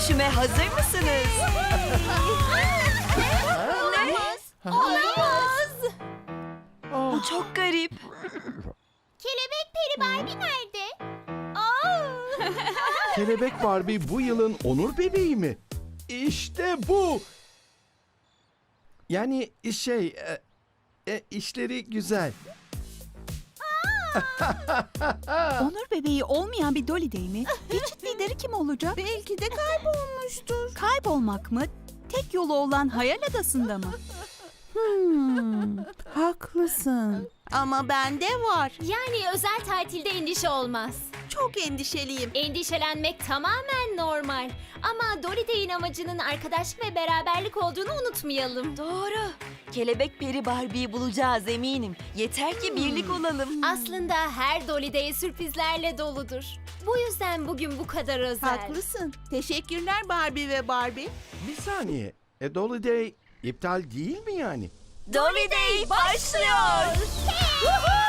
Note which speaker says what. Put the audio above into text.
Speaker 1: dönüşüme hazır mısınız?
Speaker 2: Olamaz.
Speaker 1: Bu çok garip.
Speaker 2: Kelebek peri Barbie nerede? Aa!
Speaker 3: Kelebek Barbie bu yılın onur bebeği mi? İşte bu. Yani şey, e, e, işleri güzel.
Speaker 4: Onur bebeği olmayan bir Dolly Day mi? Geçit lideri kim olacak?
Speaker 5: Belki de kaybolmuştur.
Speaker 4: Kaybolmak mı? Tek yolu olan Hayal Adası'nda mı?
Speaker 5: Hmm, haklısın. Ama bende var.
Speaker 2: Yani özel tatilde endişe olmaz.
Speaker 5: Çok endişeliyim.
Speaker 2: Endişelenmek tamamen normal. Ama Day'in amacının arkadaşlık ve beraberlik olduğunu unutmayalım.
Speaker 1: Doğru. Kelebek peri Barbie'yi bulacağız eminim. Yeter ki birlik olalım.
Speaker 2: Aslında her Dolly Day sürprizlerle doludur. Bu yüzden bugün bu kadar özel.
Speaker 5: Haklısın. Teşekkürler Barbie ve Barbie.
Speaker 3: Bir saniye. E Dolly Day iptal değil mi yani?
Speaker 1: Dolly Day başlıyor.
Speaker 2: Woohoo!